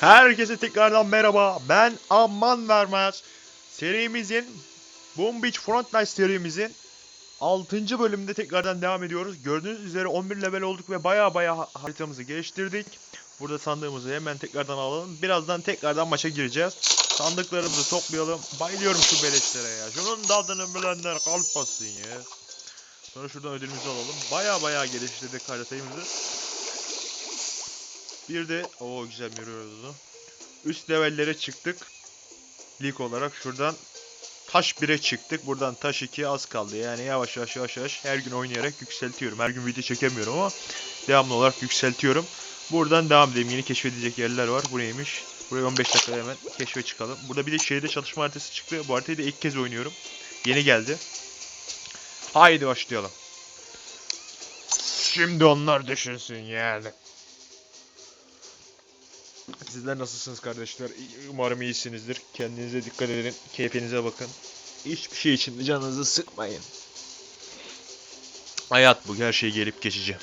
Herkese tekrardan merhaba. Ben Aman Vermez. Serimizin Boom Beach Frontline serimizin 6. bölümünde tekrardan devam ediyoruz. Gördüğünüz üzere 11 level olduk ve baya baya ha- haritamızı geliştirdik. Burada sandığımızı hemen tekrardan alalım. Birazdan tekrardan maça gireceğiz. Sandıklarımızı toplayalım. Bayılıyorum şu beleşlere ya. Şunun tadını bilenler kalp bassın ya. Sonra şuradan ödülümüzü alalım. Baya baya geliştirdik haritayımızı. Bir de o güzel oldu. Üst levellere çıktık. Lig olarak şuradan taş 1'e çıktık. Buradan taş 2'ye az kaldı. Yani yavaş yavaş yavaş yavaş her gün oynayarak yükseltiyorum. Her gün video çekemiyorum ama devamlı olarak yükseltiyorum. Buradan devam edelim. Yeni keşfedilecek yerler var. Bu neymiş? Buraya 15 dakika hemen keşfe çıkalım. Burada bir de şehirde çalışma haritası çıktı. Bu haritayı da ilk kez oynuyorum. Yeni geldi. Haydi başlayalım. Şimdi onlar düşünsün yani. Sizler nasılsınız kardeşler? Umarım iyisinizdir. Kendinize dikkat edin. Keyfinize bakın. Hiçbir şey için canınızı sıkmayın. Hayat bu. Her şey gelip geçici.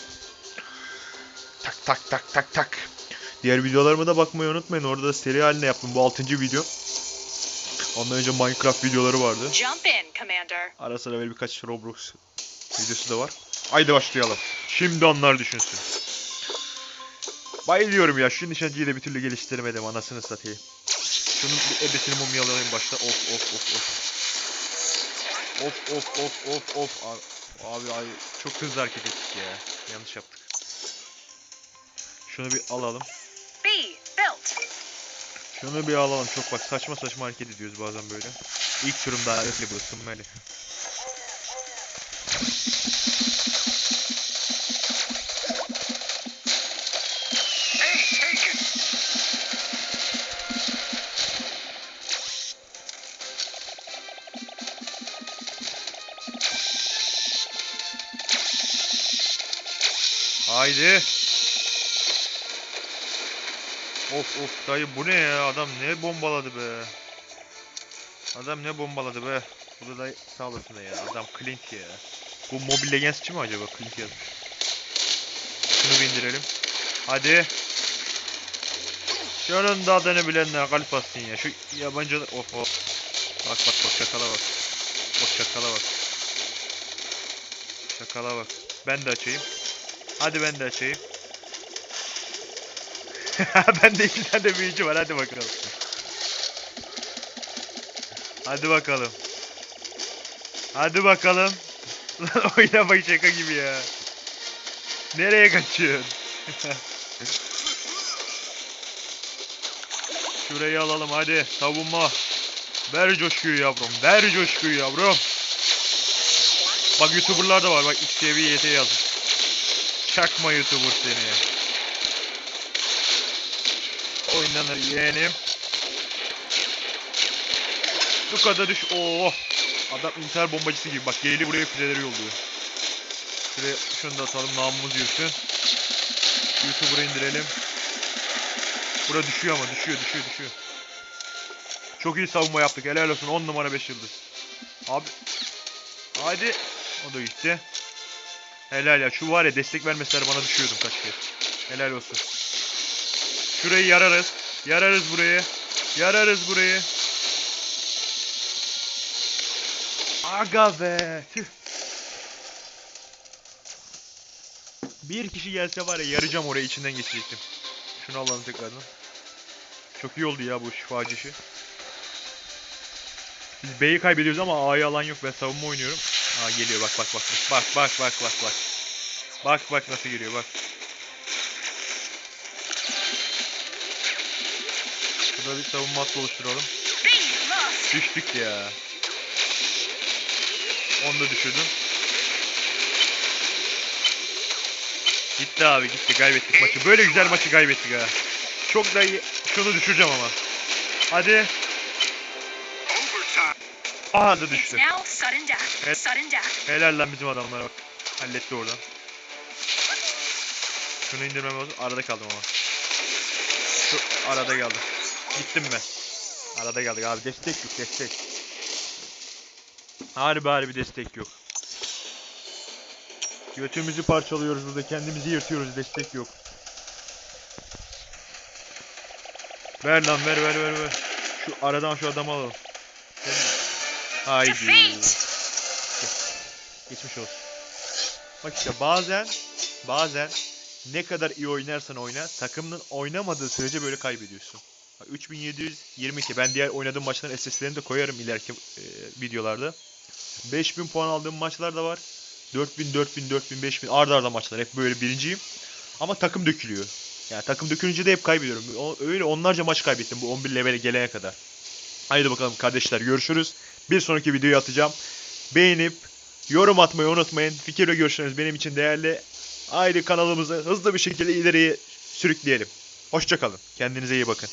Tak tak tak tak tak. Diğer videolarıma da bakmayı unutmayın. Orada da seri halinde yaptım. Bu 6. video. Ondan önce Minecraft videoları vardı. Jump in, Commander. Ara sıra böyle birkaç Roblox videosu da var. Haydi başlayalım. Şimdi onlar düşünsün. Bayılıyorum ya. Şu nişancıyı da bir türlü geliştiremedim. Anasını satayım. Şunun bir ebesini mumyalayayım başta. Of of of of. Of of of of of. Abi, abi ay çok hızlı hareket ettik ya. Yanlış yaptık. Şunu bir alalım. Şunu bir alalım. Çok bak saçma saçma hareket ediyoruz bazen böyle. İlk turum daha bu ısınmayla. Haydi. Of of dayı bu ne ya? Adam ne bombaladı be. Adam ne bombaladı be. Bu da dayı sağ olasın ya. Adam Clint ya. Bu Mobile Legends mi acaba? Clint yazmış. Şunu bir indirelim. Hadi. Şunun da adını bilenler kalp atsın ya. Şu yabancılar... Of of. Bak bak bak şakala bak. Bak şakala bak. Şakala bak. Ben de açayım. Hadi ben de açayım. ben de iki tane büyücü var hadi bakalım. Hadi bakalım. Hadi bakalım. Lan oynama şaka gibi ya. Nereye kaçıyorsun? Şurayı alalım hadi savunma. Ver coşkuyu yavrum. Ver coşkuyu yavrum. Bak youtuberlar da var. Bak XTV YT yazmış. Çakma youtuber seni. Oynanır yeğenim. Bu kadar düş. Oo. Adam intihar bombacısı gibi. Bak geliyor buraya füzeleri yolluyor. Şuraya şunu da atalım. Namımız yürüsün. YouTuber'ı indirelim. Bura düşüyor ama düşüyor düşüyor düşüyor. Çok iyi savunma yaptık. Helal olsun. 10 numara 5 yıldız. Abi. Hadi. O da gitti. Helal ya. Şu var ya destek vermeseler bana düşüyordum kaç kez. Helal olsun. Şurayı yararız. Yararız burayı. Yararız burayı. Aga be. Tüh. Bir kişi gelse var ya yarayacağım oraya içinden geçecektim. Şunu alalım tekrardan. Çok iyi oldu ya bu şifacı işi. Biz B'yi kaybediyoruz ama A'yı alan yok. Ben savunma oynuyorum. Aa geliyor bak bak bak. Bak bak bak bak bak. Bak bak nasıl geliyor bak. Burada bir savunma hattı oluşturalım. Düştük ya. Onu da düşürdüm. Gitti abi gitti kaybettik maçı. Böyle güzel maçı kaybettik ha. Çok da iyi. Şunu düşüreceğim ama. Hadi. Aha da düştü. Helal lan bizim adamlara bak. Halletti oradan. Şunu indirmem lazım. Arada kaldım ama. Şu arada kaldım. Gittim ben. Arada kaldık abi. Destek yok destek. Harbi harbi destek yok. Götümüzü parçalıyoruz burada. Kendimizi yırtıyoruz. Destek yok. Ver lan ver ver ver ver. Şu aradan şu adamı alalım. Haydi. Geçmiş olsun. Bak işte bazen bazen ne kadar iyi oynarsan oyna takımın oynamadığı sürece böyle kaybediyorsun. Bak 3722 ben diğer oynadığım maçların SS'lerini de koyarım ileriki e, videolarda. 5000 puan aldığım maçlar da var. 4000 4000 4000 5000 arda arda maçlar hep böyle birinciyim. Ama takım dökülüyor. Yani takım dökülünce de hep kaybediyorum. O, öyle onlarca maç kaybettim bu 11 levele gelene kadar. Haydi bakalım kardeşler görüşürüz. Bir sonraki videoyu atacağım. Beğenip yorum atmayı unutmayın. Fikir ve görüşleriniz benim için değerli. Haydi kanalımızı hızlı bir şekilde ileriye sürükleyelim. Hoşçakalın. Kendinize iyi bakın.